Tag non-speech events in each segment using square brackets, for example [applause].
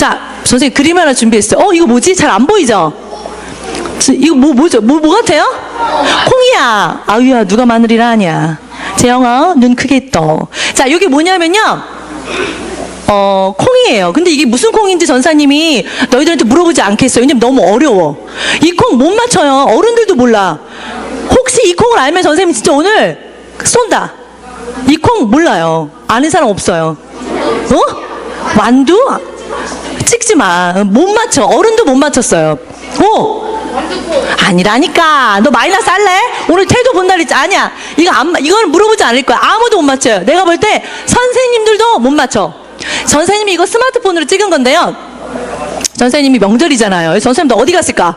자, 선생님 그림 하나 준비했어요. 어, 이거 뭐지? 잘 안 보이죠? 저, 이거 뭐, 뭐죠? 뭐, 뭐 같아요? 콩이야. 아유야, 누가 마늘이라 하냐. 재영아, 눈 크게 떠. 자, 이게 뭐냐면요. 어, 콩이에요. 근데 이게 무슨 콩인지 전사님이 너희들한테 물어보지 않겠어요. 왜냐면 너무 어려워. 이 콩 못 맞춰요. 어른들도 몰라. 혹시 이 콩을 알면 전사님 진짜 오늘 쏜다. 이 콩 몰라요. 아는 사람 없어요. 어? 완두? 찍지 마. 못 맞춰. 어른도 못 맞췄어요. 오! 아니라니까. 너 마이너스 할래? 오늘 태도 본날 있지. 아니야. 이거 안, 마- 이걸 물어보지 않을 거야. 아무도 못 맞춰요. 내가 볼 때 선생님들도 못 맞춰. 선생님이 이거 스마트폰으로 찍은 건데요. 선생님이 명절이잖아요. 선생님도 어디 갔을까?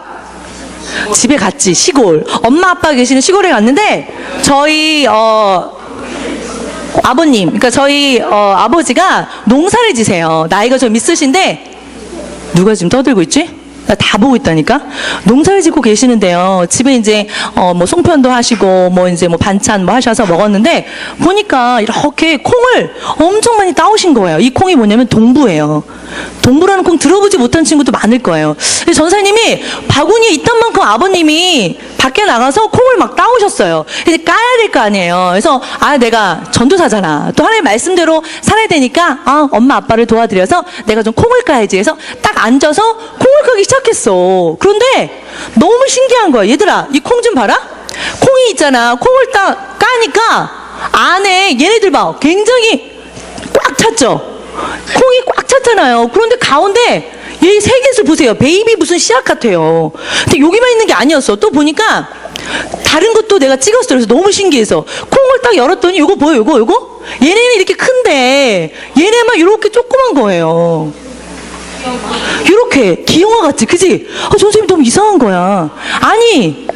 집에 갔지. 시골. 엄마 아빠 계시는 시골에 갔는데 저희 어 아버님, 그러니까 저희 어, 아버지가 농사를 지세요. 나이가 좀 있으신데 누가 지금 떠들고 있지? 나다 보고 있다니까. 농사를 짓고 계시는데요. 집에 이제 어 뭐 송편도 하시고 뭐 이제 뭐 반찬 뭐 하셔서 먹었는데 보니까 이렇게 콩을 엄청 많이 따오신 거예요. 이 콩이 뭐냐면 동부예요. 동부라는 콩 들어보지 못한 친구도 많을 거예요. 전사님이 바구니에 있던 만큼 아버님이 밖에 나가서 콩을 막 따오셨어요. 근데 까야 될 거 아니에요. 그래서 아 내가 전도사잖아. 또 하나님 말씀대로 살아야 되니까 아 엄마 아빠를 도와드려서 내가 좀 콩을 까야지. 해서 딱 앉아서 콩을 까기 시작했어. 그런데 너무 신기한 거야. 얘들아 이 콩 좀 봐라. 콩이 있잖아. 콩을 딱 까니까 안에 얘네들 봐. 굉장히 꽉 찼죠. 콩이 꽉 찼잖아요. 그런데 가운데 얘 색에서 보세요. 베이비 무슨 씨앗 같아요. 근데 여기만 있는 게 아니었어. 또 보니까 다른 것도 내가 찍었어. 그래서 너무 신기해서 콩을 딱 열었더니 이거 보여, 이거, 이거? 얘네는 이렇게 큰데 얘네만 이렇게 조그만 거예요. 이렇게 기영화 같지, 그지? 아, 선생님 너무 이상한 거야. 아니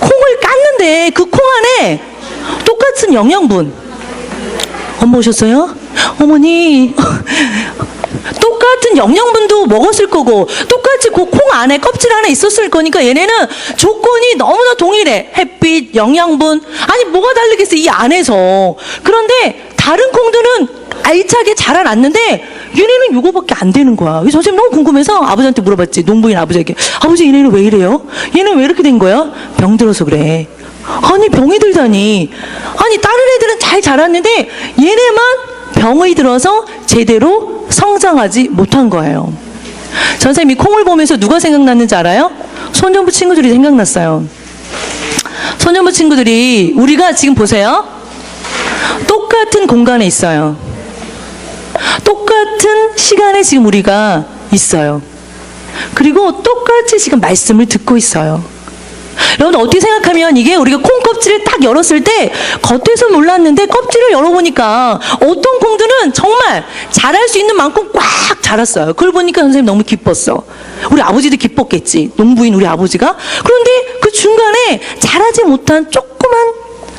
콩을 깠는데 그 콩 안에 똑같은 영양분. 엄마 오셨어요? 어머니 [laughs] 똑같은 영양분도 먹었을 거고 똑같이 그 콩 안에 껍질 안에 있었을 거니까 얘네는 조건이 너무나 동일해 햇빛 영양분 아니 뭐가 다르겠어 이 안에서 그런데 다른 콩들은 알차게 자라났는데 얘네는 요거밖에 안 되는 거야. 선생님 너무 궁금해서 아버지한테 물어봤지. 농부인 아버지에게. 아버지 얘네는 왜 이래요? 얘는 왜 이렇게 된 거야? 병 들어서 그래. 아니 병이 들다니. 아니 다른 애들은 잘 자랐는데 얘네만 병이 들어서 제대로 성장하지 못한 거예요. 선생님이 콩을 보면서 누가 생각났는지 알아요? 소년부 친구들이 생각났어요. 소년부 친구들이 우리가 지금 보세요. 똑같은 공간에 있어요 똑같은 시간에 지금 우리가 있어요 그리고 똑같이 지금 말씀을 듣고 있어요 여러분 어떻게 생각하면 이게 우리가 콩 껍질을 딱 열었을 때 겉에서 몰랐는데 껍질을 열어보니까 어떤 콩들은 정말 자랄 수 있는 만큼 꽉 자랐어요. 그걸 보니까 선생님 너무 기뻤어. 우리 아버지도 기뻤겠지. 농부인 우리 아버지가. 그런데 그 중간에 자라지 못한 조그만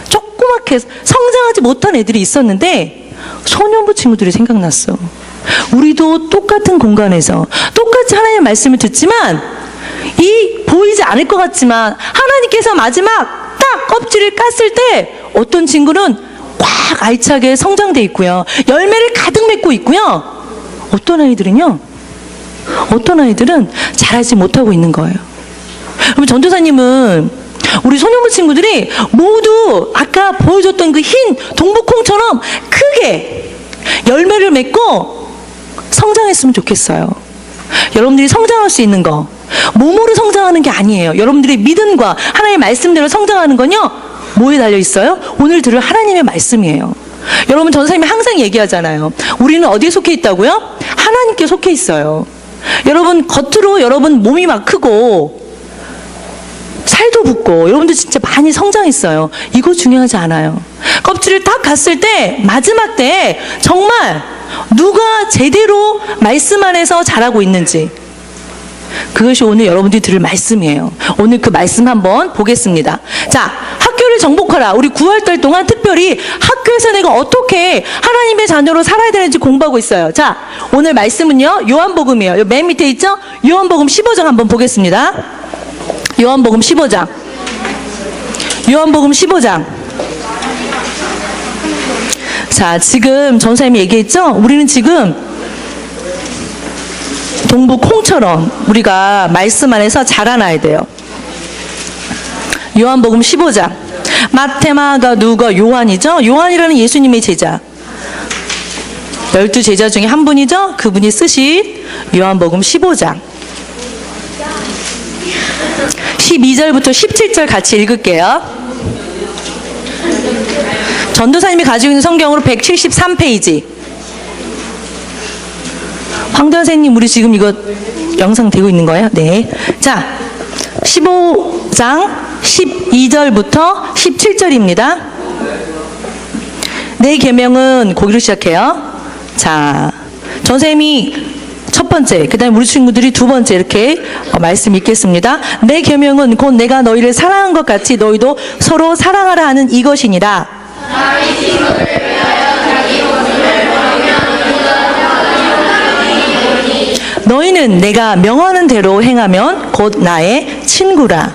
조그맣게 성장하지 못한 애들이 있었는데 소년부 친구들이 생각났어. 우리도 똑같은 공간에서 똑같이 하나님의 말씀을 듣지만 이 보이지 않을 것 같지만 하나님께서 마지막 딱 껍질을 깠을 때 어떤 친구는 꽉 알차게 성장돼 있고요. 열매를 가득 맺고 있고요. 어떤 아이들은요. 어떤 아이들은 자라지 못하고 있는 거예요. 그럼 전도사님은 우리 소년부 친구들이 모두 아까 보여줬던 그 흰 동북콩처럼 크게 열매를 맺고 성장했으면 좋겠어요. 여러분들이 성장할 수 있는 거 몸으로 성장하는 게 아니에요. 여러분들의 믿음과 하나님의 말씀대로 성장하는 건요. 뭐에 달려 있어요? 오늘 들을 하나님의 말씀이에요. 여러분 전사님이 항상 얘기하잖아요. 우리는 어디에 속해 있다고요? 하나님께 속해 있어요. 여러분 겉으로 여러분 몸이 막 크고 살도 붙고 여러분들 진짜 많이 성장했어요. 이거 중요하지 않아요. 껍질을 딱 갔을 때 마지막 때 정말 누가 제대로 말씀 안에서 자라고 있는지 그것이 오늘 여러분들이 들을 말씀이에요. 오늘 그 말씀 한번 보겠습니다. 자, 학교를 정복하라. 우리 9월달 동안 특별히 학교에서 내가 어떻게 하나님의 자녀로 살아야 되는지 공부하고 있어요. 자, 오늘 말씀은요. 요한복음이에요. 요맨 밑에 있죠? 요한복음 15장 한번 보겠습니다. 요한복음 15장. 요한복음 15장. 자, 지금 전사님이 얘기했죠? 우리는 지금 동부 콩처럼 우리가 말씀 안에서 자라나야 돼요. 요한복음 15장. 마테마가 누가 요한이죠? 요한이라는 예수님의 제자. 열두 제자 중에 한 분이죠? 그분이 쓰신 요한복음 15장. 12절부터 17절 같이 읽을게요. 전도사님이 가지고 있는 성경으로 173페이지. 황도선생님, 우리 지금 이거 영상 되고 있는 거예요? 네. 자, 15장 12절부터 17절입니다. 내 계명은 고기로 시작해요. 자, 전쌤이 첫 번째, 그 다음에 우리 친구들이 두 번째 이렇게 어, 말씀 읽겠습니다. 내 계명은 곧 내가 너희를 사랑한 것 같이 너희도 서로 사랑하라 하는 이것이니라. 너희는 내가 명하는 대로 행하면 곧 나의 친구라.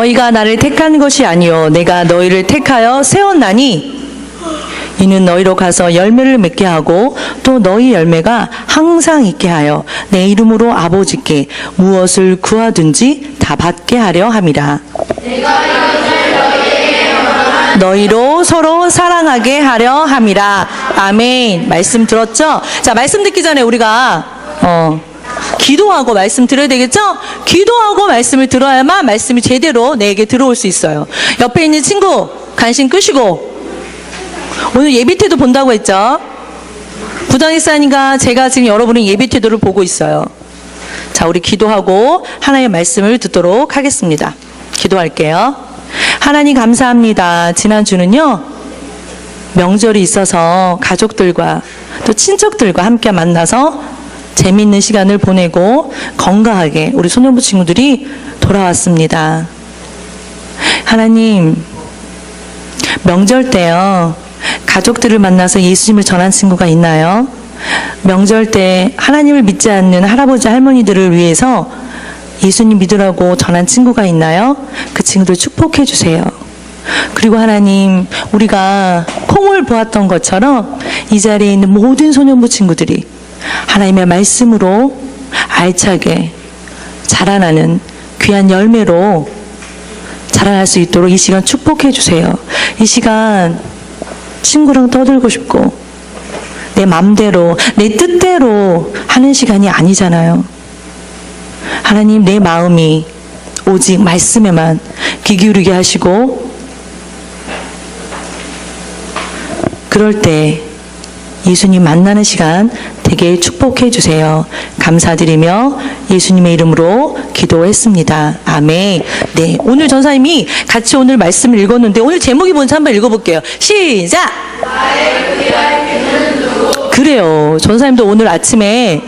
너희가 나를 택한 것이 아니요 내가 너희를 택하여 세웠나니 이는 너희로 가서 열매를 맺게 하고 또 너희 열매가 항상 있게 하여 내 이름으로 아버지께 무엇을 구하든지 다 받게 하려 함이라. 너희로 서로 사랑하게 하려 함이라. 아멘. 말씀 들었죠? 자, 말씀 듣기 전에 우리가 어 기도하고 말씀 들어야 되겠죠? 기도하고 말씀을 들어야만 말씀이 제대로 내게 들어올 수 있어요. 옆에 있는 친구 관심 끄시고 오늘 예비 태도 본다고 했죠? 부당이사니까 제가 지금 여러분의 예비 태도를 보고 있어요. 자, 우리 기도하고 하나님의 말씀을 듣도록 하겠습니다. 기도할게요. 하나님 감사합니다. 지난주는요, 명절이 있어서 가족들과 또 친척들과 함께 만나서 재미있는 시간을 보내고 건강하게 우리 소년부 친구들이 돌아왔습니다. 하나님, 명절 때요, 가족들을 만나서 예수님을 전한 친구가 있나요? 명절 때 하나님을 믿지 않는 할아버지 할머니들을 위해서 예수님 믿으라고 전한 친구가 있나요? 그 친구들 축복해 주세요. 그리고 하나님, 우리가 콩을 보았던 것처럼 이 자리에 있는 모든 소년부 친구들이 하나님의 말씀으로 알차게 자라나는 귀한 열매로 자라날 수 있도록 이 시간 축복해 주세요. 이 시간 친구랑 떠들고 싶고 내 맘대로 내 뜻대로 하는 시간이 아니잖아요. 하나님 내 마음이 오직 말씀에만 귀 기울이게 하시고 그럴 때 예수님 만나는 시간 되게 축복해 주세요. 감사드리며 예수님의 이름으로 기도했습니다. 아멘. 네. 오늘 전사님이 같이 오늘 말씀을 읽었는데 오늘 제목이 뭔지 한번 읽어볼게요. 시작! 그래요. 전사님도 오늘 아침에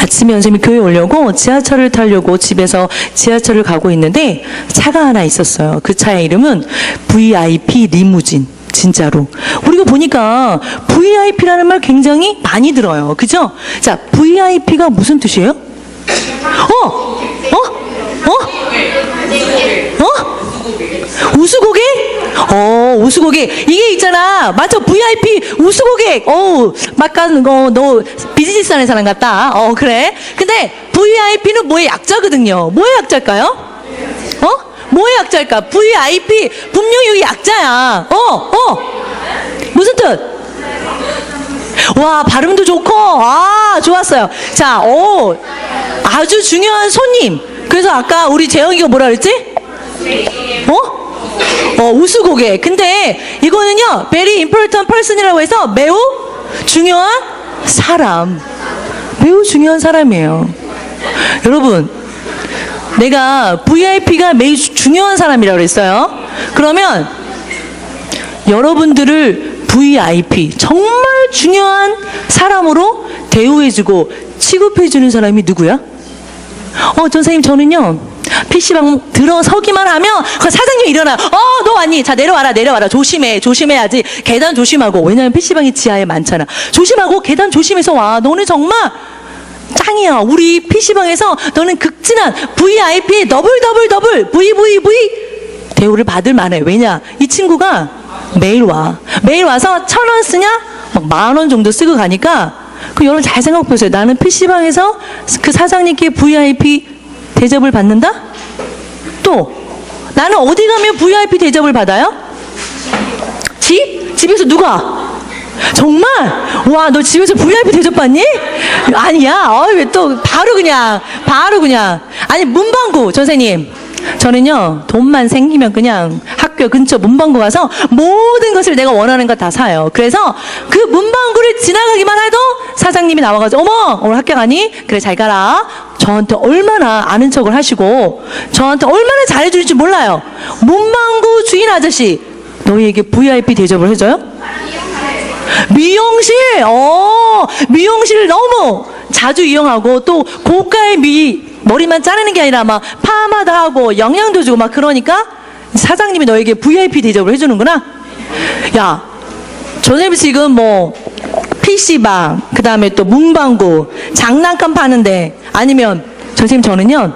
아침에 연쌤이 교회 오려고 지하철을 타려고 집에서 지하철을 가고 있는데 차가 하나 있었어요. 그 차의 이름은 VIP 리무진. 진짜로. 우리가 보니까 VIP라는 말 굉장히 많이 들어요. 그죠? 자, VIP가 무슨 뜻이에요? 어? 어? 어? 어? 우수고객? 어, 우수고객. 이게 있잖아. 맞아. VIP 우수고객. 어, 막간 거, 너 비즈니스 하는 사람 같다. 어, 그래. 근데 VIP는 뭐의 약자거든요. 뭐의 약자일까요? 어? 뭐의 약자일까? VIP. 분명히 여기 약자야. 어, 어. 무슨 뜻? 와, 발음도 좋고, 아, 좋았어요. 자, 오, 아주 중요한 손님. 그래서 아까 우리 재영이가 뭐라 그랬지? 어? 어, 우수고객. 근데 이거는요, very important person이라고 해서 매우 중요한 사람. 매우 중요한 사람이에요. 여러분, 내가 VIP가 매우 주- 중요한 사람이라고 그랬어요. 그러면 여러분들을 VIP, 정말 중요한 사람으로 대우해주고 취급해주는 사람이 누구야? 어, 선생님, 저는요, PC방 들어서기만 하면, 그 사장님 일어나. 어, 너 왔니? 자, 내려와라, 내려와라. 조심해, 조심해야지. 계단 조심하고. 왜냐면 PC방이 지하에 많잖아. 조심하고, 계단 조심해서 와. 너는 정말 짱이야. 우리 PC방에서 너는 극진한 VIP 더블 더블 더블 VVV 대우를 받을 만해. 왜냐? 이 친구가 매일 와. 매일 와서 천 원 쓰냐? 막 만 원 정도 쓰고 가니까 그 여러분 잘 생각해 보세요. 나는 PC방에서 그 사장님께 VIP 대접을 받는다? 또 나는 어디 가면 VIP 대접을 받아요? 집? 집에서 누가? 정말? 와, 너 집에서 VIP 대접받니? 아니야. 어, 왜또 바로 그냥, 바로 그냥. 아니, 문방구, 선생님. 저는요, 돈만 생기면 그냥 학교 근처 문방구 가서 모든 것을 내가 원하는 거다 사요. 그래서 그 문방구를 지나가기만 해도 사장님이 나와가지고, 어머, 오늘 학교 가니? 그래, 잘 가라. 저한테 얼마나 아는 척을 하시고, 저한테 얼마나 잘해주는지 몰라요. 문방구 주인 아저씨, 너희에게 VIP 대접을 해줘요? 미용실, 어, 미용실 너무 자주 이용하고 또 고가의 미, 머리만 자르는 게 아니라 막 파마도 하고 영양도 주고 막 그러니까 사장님이 너에게 VIP 대접을 해주는구나. 야, 전에 지금 뭐 PC방, 그 다음에 또 문방구, 장난감 파는데 아니면 선생님 저는요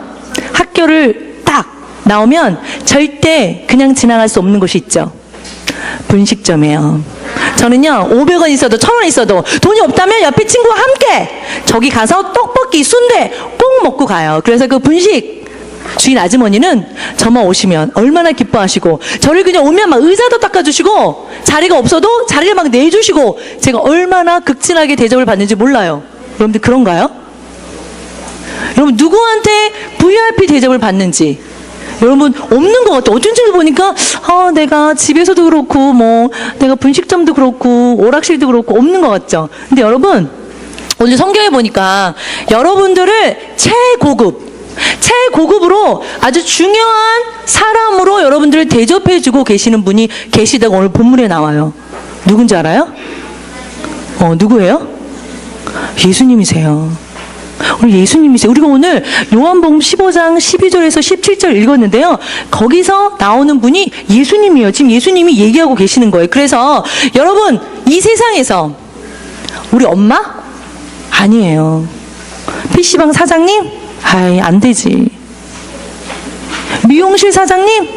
학교를 딱 나오면 절대 그냥 지나갈 수 없는 곳이 있죠. 분식점이에요. 저는요, 500원 있어도 1000원 있어도 돈이 없다면 옆에 친구와 함께 저기 가서 떡볶이, 순대 꼭 먹고 가요. 그래서 그 분식 주인 아주머니는 저만 오시면 얼마나 기뻐하시고 저를 그냥 오면 막 의자도 닦아주시고 자리가 없어도 자리를 막 내주시고 제가 얼마나 극진하게 대접을 받는지 몰라요. 여러분들 그런가요? 여러분 누구한테 VIP 대접을 받는지 여러분 없는 것 같아. 어쩐지 보니까 아 내가 집에서도 그렇고 뭐 내가 분식점도 그렇고 오락실도 그렇고 없는 것 같죠. 근데 여러분 오늘 성경에 보니까 여러분들을 최고급 최고급으로 아주 중요한 사람으로 여러분들을 대접해 주고 계시는 분이 계시다고 오늘 본문에 나와요. 누군지 알아요? 어 누구예요? 예수님이세요. 우리 예수님이세요. 우리가 오늘 요한복음 15장 12절에서 17절 읽었는데요. 거기서 나오는 분이 예수님이에요. 지금 예수님이 얘기하고 계시는 거예요. 그래서 여러분 이 세상에서 우리 엄마 아니에요. PC방 사장님? 아이 안 되지. 미용실 사장님?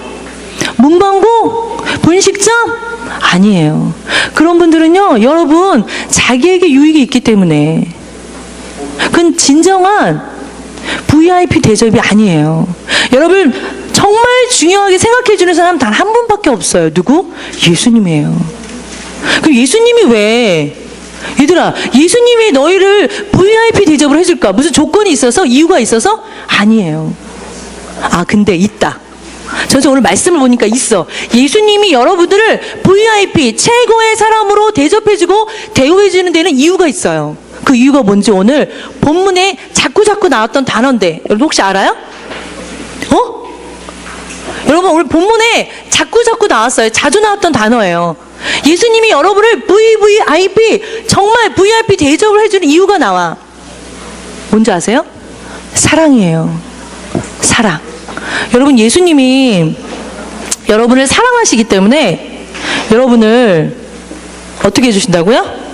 문방구? 분식점? 아니에요. 그런 분들은요, 여러분, 자기에게 유익이 있기 때문에 그건 진정한 VIP 대접이 아니에요. 여러분, 정말 중요하게 생각해 주는 사람 단 한 분밖에 없어요. 누구? 예수님이에요. 그럼 예수님이 왜, 얘들아, 예수님이 너희를 VIP 대접을 해줄까? 무슨 조건이 있어서? 이유가 있어서? 아니에요. 아, 근데 있다. 저는 오늘 말씀을 보니까 있어. 예수님이 여러분들을 VIP 최고의 사람으로 대접해주고 대우해주는 데는 이유가 있어요. 그 이유가 뭔지 오늘 본문에 자꾸 자꾸 나왔던 단어인데 여러분 혹시 알아요? 어? 여러분 오늘 본문에 자꾸 자꾸 나왔어요. 자주 나왔던 단어예요. 예수님이 여러분을 VVIP 정말 VIP 대접을 해주는 이유가 나와. 뭔지 아세요? 사랑이에요. 사랑. 여러분 예수님이 여러분을 사랑하시기 때문에 여러분을 어떻게 해주신다고요?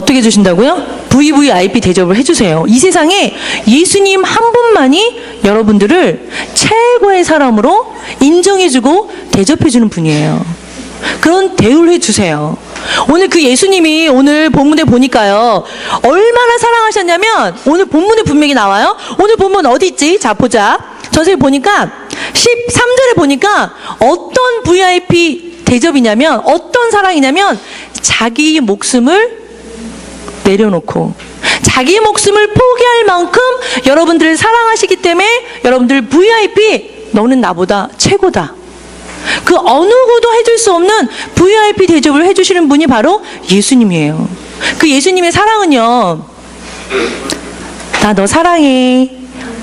어떻게 해주신다고요? VVIP 대접을 해주세요. 이 세상에 예수님 한 분만이 여러분들을 최고의 사람으로 인정해주고 대접해주는 분이에요. 그런 대우를 해주세요. 오늘 그 예수님이 오늘 본문에 보니까요. 얼마나 사랑하셨냐면 오늘 본문에 분명히 나와요. 오늘 본문 어디 있지? 자, 보자. 전세 보니까 13절에 보니까 어떤 VIP 대접이냐면 어떤 사랑이냐면 자기 목숨을 내려놓고 자기 목숨을 포기할 만큼 여러분들을 사랑하시기 때문에 여러분들 VIP 너는 나보다 최고다. 그 어느 누구도 해줄 수 없는 VIP 대접을 해주시는 분이 바로 예수님이에요. 그 예수님의 사랑은요, 나 너 사랑해.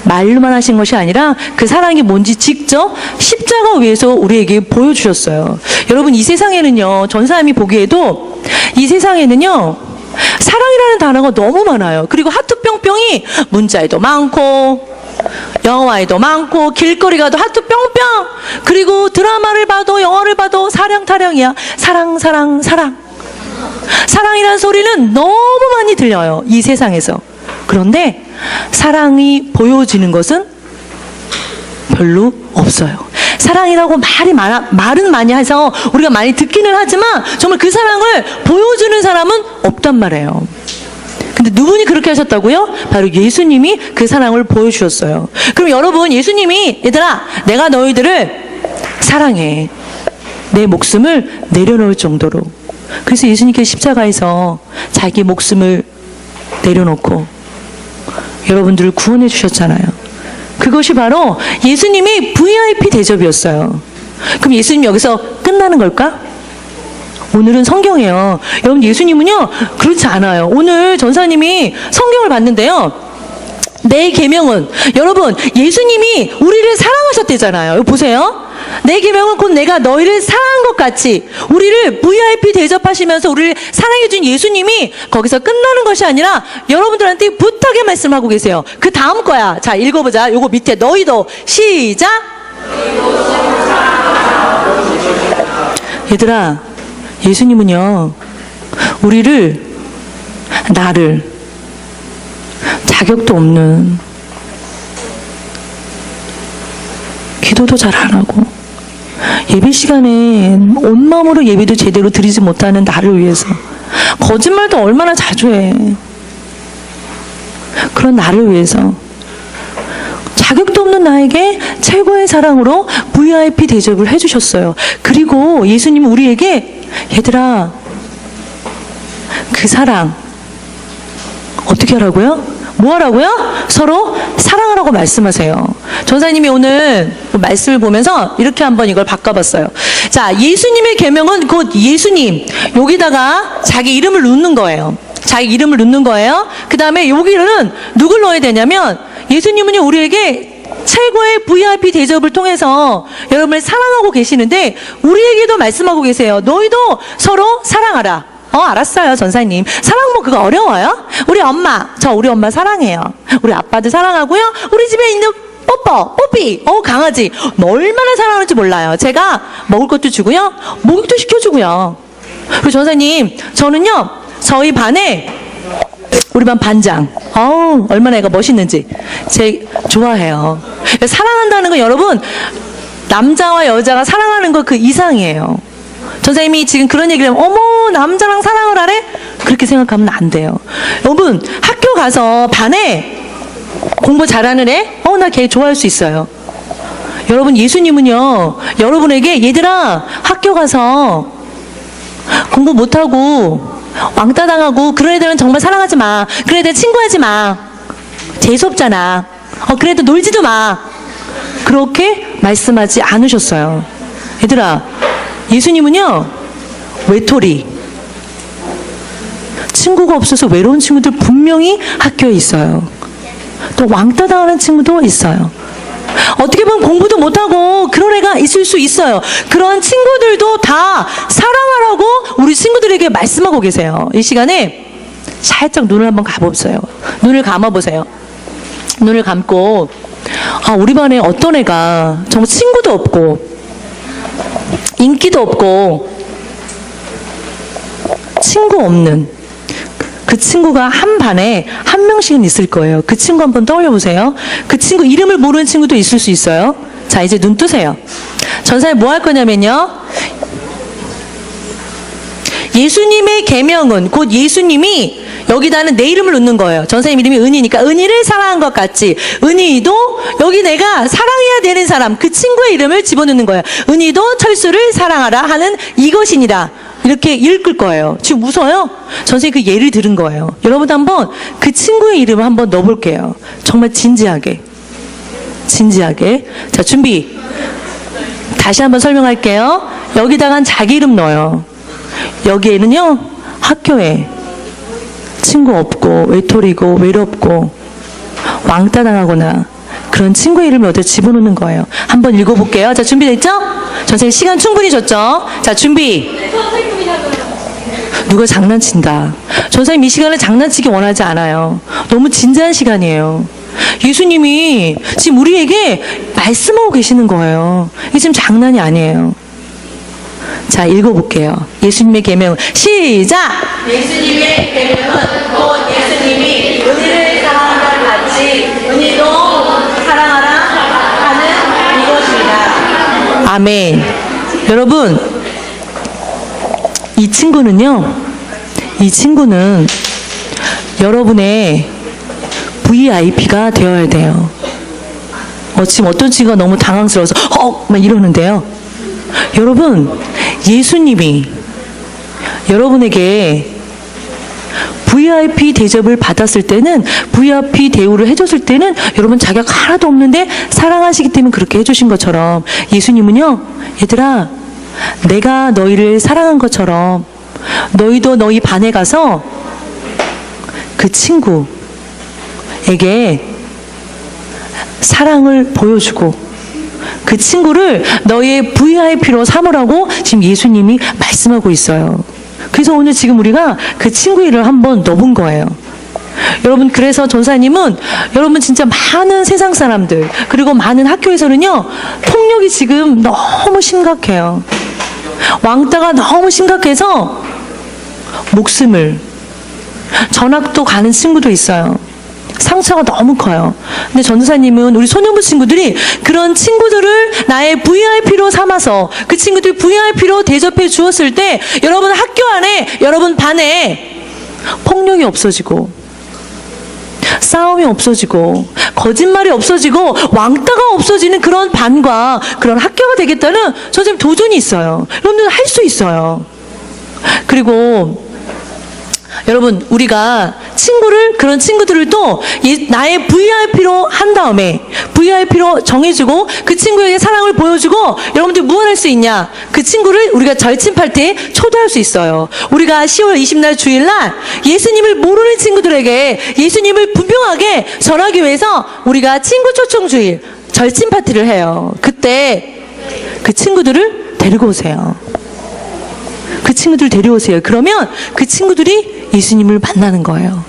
말로만 하신 것이 아니라 그 사랑이 뭔지 직접 십자가 위에서 우리에게 보여주셨어요. 여러분, 이 세상에는요, 전 사람이 보기에도 이 세상에는요, 사랑이라는 단어가 너무 많아요. 그리고 하트 뿅뿅이 문자에도 많고, 영화에도 많고, 길거리 가도 하트 뿅뿅! 그리고 드라마를 봐도, 영화를 봐도 사랑 타령이야. 사랑, 사랑, 사랑. 사랑이라는 소리는 너무 많이 들려요. 이 세상에서. 그런데 사랑이 보여지는 것은 별로 없어요. 사랑이라고 말이 많아, 말은 많이 해서 우리가 많이 듣기는 하지만 정말 그 사랑을 보여주는 사람은 없단 말이에요. 근데 누군이 그렇게 하셨다고요? 바로 예수님이 그 사랑을 보여주셨어요. 그럼 여러분, 예수님이, 얘들아, 내가 너희들을 사랑해. 내 목숨을 내려놓을 정도로. 그래서 예수님께서 십자가에서 자기 목숨을 내려놓고 여러분들을 구원해 주셨잖아요. 그것이 바로 예수님이 VIP 대접이었어요. 그럼 예수님 여기서 끝나는 걸까? 오늘은 성경이에요. 여러분 예수님은요 그렇지 않아요. 오늘 전사님이 성경을 봤는데요. 내 계명은 여러분 예수님이 우리를 사랑하셨대잖아요. 보세요. 내 계명은 곧 내가 너희를 사랑한 것 같이 우리를 VIP 대접하시면서 우리를 사랑해 준 예수님이 거기서 끝나는 것이 아니라 여러분들한테 부탁의 말씀하고 계세요. 그 다음 거야. 자, 읽어 보자. 요거 밑에 너희도 시작. 얘들아, 예수님은요, 우리를, 나를, 자격도 없는, 기도도 잘 안 하고, 예배 시간에 온 마음으로 예배도 제대로 드리지 못하는 나를 위해서, 거짓말도 얼마나 자주 해. 그런 나를 위해서, 자격도 없는 나에게 최고의 사랑으로 VIP 대접을 해주셨어요. 그리고 예수님은 우리에게 얘들아 그 사랑 어떻게 하라고요? 뭐 하라고요? 서로 사랑하라고 말씀하세요. 전사님이 오늘 말씀을 보면서 이렇게 한번 이걸 바꿔봤어요. 자, 예수님의 계명은 곧 예수님 여기다가 자기 이름을 넣는 거예요. 자기 이름을 넣는 거예요. 그 다음에 여기는 누굴 넣어야 되냐면 예수님은요 우리에게 최고의 VIP 대접을 통해서 여러분을 사랑하고 계시는데 우리에게도 말씀하고 계세요. 너희도 서로 사랑하라. 어, 알았어요, 전사님. 사랑 뭐 그거 어려워요? 우리 엄마, 저 우리 엄마 사랑해요. 우리 아빠도 사랑하고요. 우리 집에 있는 뽀뽀, 뽀삐, 어, 강아지. 뭐 얼마나 사랑하는지 몰라요. 제가 먹을 것도 주고요. 목욕도 시켜주고요. 그리고 전사님, 저는요, 저희 반에 우리 반 반장. 어우, 얼마나 애가 멋있는지. 제, 좋아해요. 사랑한다는 건 여러분, 남자와 여자가 사랑하는 거그 이상이에요. 전사님이 지금 그런 얘기를 하면, 어머, 남자랑 사랑을 하래? 그렇게 생각하면 안 돼요. 여러분, 학교 가서 반에 공부 잘하는 애? 어, 나 걔 좋아할 수 있어요. 여러분, 예수님은요, 여러분에게, 얘들아, 학교 가서 공부 못하고, 왕따 당하고 그런 애들은 정말 사랑하지 마. 그런 애들 친구하지 마. 재수없잖아. 어 그래도 놀지도 마. 그렇게 말씀하지 않으셨어요. 얘들아, 예수님은요 외톨이 친구가 없어서 외로운 친구들 분명히 학교에 있어요. 또 왕따 당하는 친구도 있어요. 어떻게 보면 공부도 못하고 그런 애가 있을 수 있어요. 그런 친구들도 다 사랑하라고 우리 친구들에게 말씀하고 계세요. 이 시간에 살짝 눈을 한번 감아보세요. 눈을 감아보세요. 눈을 감고, 아, 우리 반에 어떤 애가 정말 친구도 없고, 인기도 없고, 친구 없는 그 친구가 한 반에 한 명씩은 있을 거예요. 그 친구 한번 떠올려 보세요. 그 친구 이름을 모르는 친구도 있을 수 있어요. 자, 이제 눈 뜨세요. 전사에 뭐 할 거냐면요. 예수님의 계명은 곧 예수님이 여기다는 내 이름을 넣는 거예요. 전사님 이름이 은희니까 은희를 사랑한 것 같이 은희도 여기 내가 사랑해야 되는 사람 그 친구의 이름을 집어넣는 거예요. 은희도 철수를 사랑하라 하는 이것이니라. 이렇게 읽을 거예요. 지금 웃어요? 선생님 그 예를 들은 거예요. 여러분 한번 그 친구의 이름을 한번 넣어볼게요. 정말 진지하게. 진지하게. 자, 준비. 다시 한번 설명할게요. 여기다가 자기 이름 넣어요. 여기에는요, 학교에 친구 없고, 외톨이고, 외롭고, 왕따 당하거나, 그런 친구의 이름을 어디 집어넣는 거예요. 한번 읽어볼게요. 자, 준비됐죠? 선생님 시간 충분히 줬죠? 자, 준비. 누가 장난친다. 전사님 이 시간을 장난치기 원하지 않아요. 너무 진지한 시간이에요. 예수님이 지금 우리에게 말씀하고 계시는 거예요. 이게 지금 장난이 아니에요. 자, 읽어볼게요. 예수님의 계명 시작! 예수님의 계명은 곧 예수님이 은혜를 사랑하는 같이 은혜도 사랑하라 하는 이것이다. 아멘. 여러분, 이 친구는요, 이 친구는 여러분의 VIP가 되어야 돼요. 어, 지금 어떤 친구가 너무 당황스러워서, 어! 막 이러는데요. 여러분, 예수님이 여러분에게 VIP 대접을 받았을 때는 VIP 대우를 해줬을 때는 여러분 자격 하나도 없는데 사랑하시기 때문에 그렇게 해주신 것처럼 예수님은요 얘들아 내가 너희를 사랑한 것처럼 너희도 너희 반에 가서 그 친구에게 사랑을 보여주고 그 친구를 너의 VIP로 삼으라고 지금 예수님이 말씀하고 있어요. 그래서 오늘 지금 우리가 그 친구 일을 한번 넣어본 거예요. 여러분, 그래서 전사님은 여러분 진짜 많은 세상 사람들, 그리고 많은 학교에서는요, 폭력이 지금 너무 심각해요. 왕따가 너무 심각해서 목숨을 전학도 가는 친구도 있어요. 상처가 너무 커요. 근데 전도사님은 우리 소년부 친구들이 그런 친구들을 나의 VIP로 삼아서 그 친구들 VIP로 대접해 주었을 때 여러분 학교 안에 여러분 반에 폭력이 없어지고 싸움이 없어지고 거짓말이 없어지고 왕따가 없어지는 그런 반과 그런 학교가 되겠다는 선생님 도전이 있어요. 여러분들 할 수 있어요. 그리고 여러분 우리가 친구를 그런 친구들을 또 이- 나의 VIP로 한 다음에 VIP로 정해주고 그 친구에게 사랑을 보여주고 여러분들 무엇 할 수 있냐? 그 친구를 우리가 절친 파티에 초대할 수 있어요. 우리가 10월 20날 주일날 예수님을 모르는 친구들에게 예수님을 분명하게 전하기 위해서 우리가 친구 초청 주일 절친 파티를 해요. 그때 그 친구들을 데리고 오세요. 그 친구들 데려오세요. 그러면 그 친구들이 예수님을 만나는 거예요.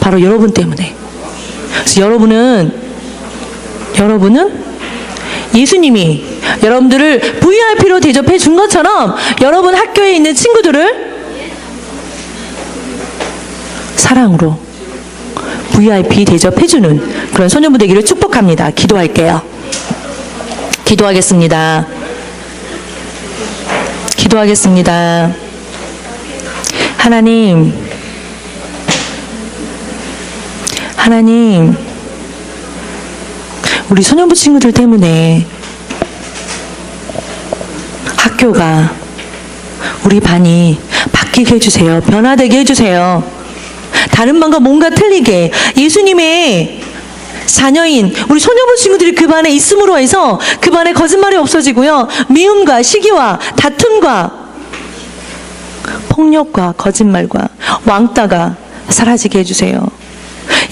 바로 여러분 때문에. 그래서 여러분은, 여러분은 예수님이 여러분들을 VIP로 대접해 준 것처럼 여러분 학교에 있는 친구들을 사랑으로 VIP 대접해 주는 그런 소년부 되기를 축복합니다. 기도할게요. 기도하겠습니다. 기도하겠습니다. 하나님, 하나님, 우리 소년부 친구들 때문에 학교가 우리 반이 바뀌게 해주세요. 변화되게 해주세요. 다른 반과 뭔가 틀리게 예수님의 자녀인 우리 소녀부 친구들이 그 반에 있음으로 해서 그 반에 거짓말이 없어지고요. 미움과 시기와 다툼과 폭력과 거짓말과 왕따가 사라지게 해주세요.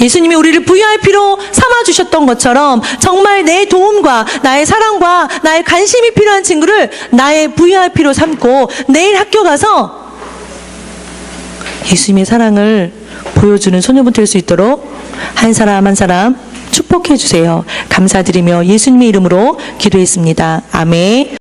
예수님이 우리를 VIP로 삼아주셨던 것처럼 정말 내 도움과 나의 사랑과 나의 관심이 필요한 친구를 나의 VIP로 삼고 내일 학교 가서 예수님의 사랑을 보여주는 소녀분 될 수 있도록 한 사람 한 사람 축복해 주세요. 감사드리며 예수님의 이름으로 기도했습니다. 아멘.